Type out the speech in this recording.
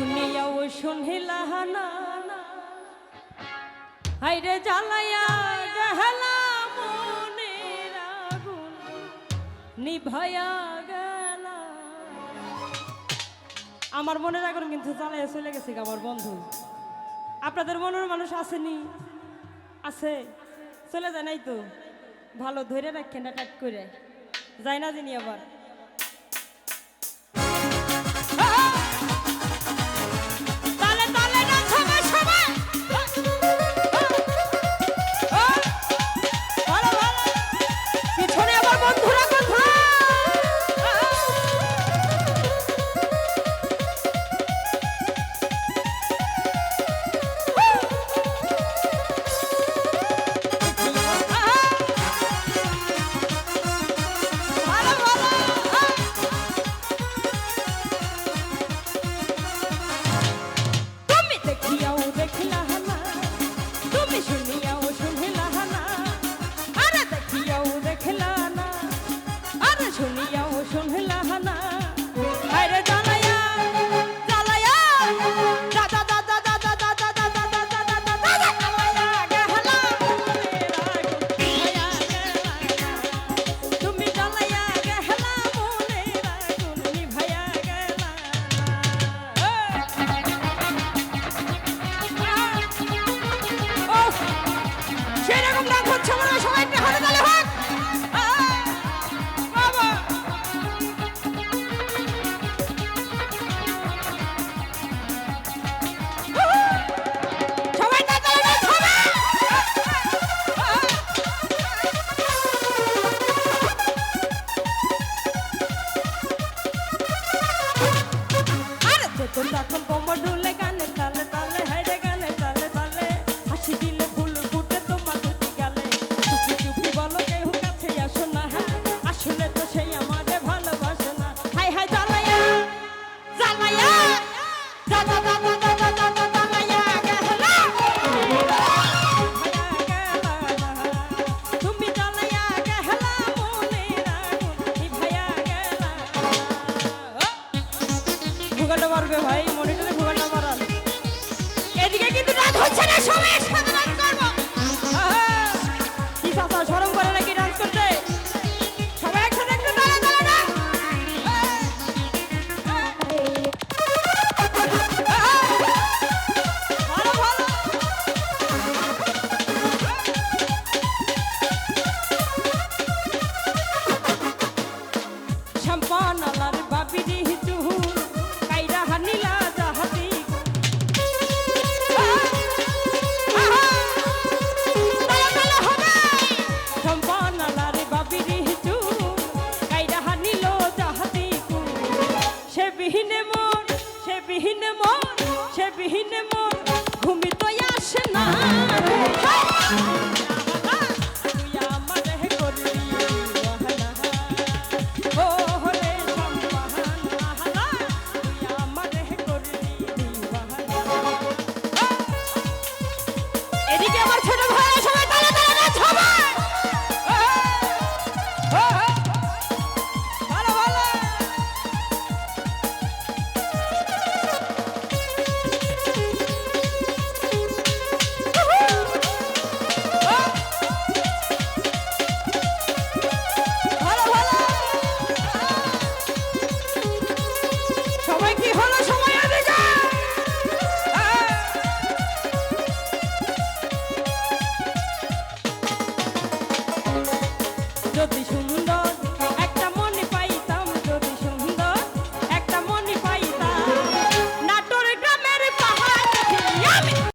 শুনিয়াও শুনিলাহানা হাইরে জ্বালাইয়া গহলা মনের আগুন নিভায়া গেল। আমার মনের আগুন কিন্তু জ্বালাইয়া চলে গেছে আমার বন্ধু। আপনাদের মনের মানুষ আসেনি? আছে? চলে যায় নাই তো? ভালো ধরে রাখেন না টাট করে যায় না যিনি আবার। দেখিয়াও দেখিলা না তুমি শুনিয়াও শুনিলা না আরে দেখিয়াও দেখিলা না আরে শুনিয়াও শুনিলা না คนรักคำปมว่าดูแล ভূগোলটা মারবে ভাই, মনিটরে ভূগোলটা মারান এদিকে কিন্তু রাত হচ্ছে না, সবাই একসাথে করব। কি চাচা শরম করে নাকি ডান্স করতে? সবাই একসাথে বিহীনে মন সে বিহীনে মন সে বিহীনে মন ঘুমি তো আসে না। আমারে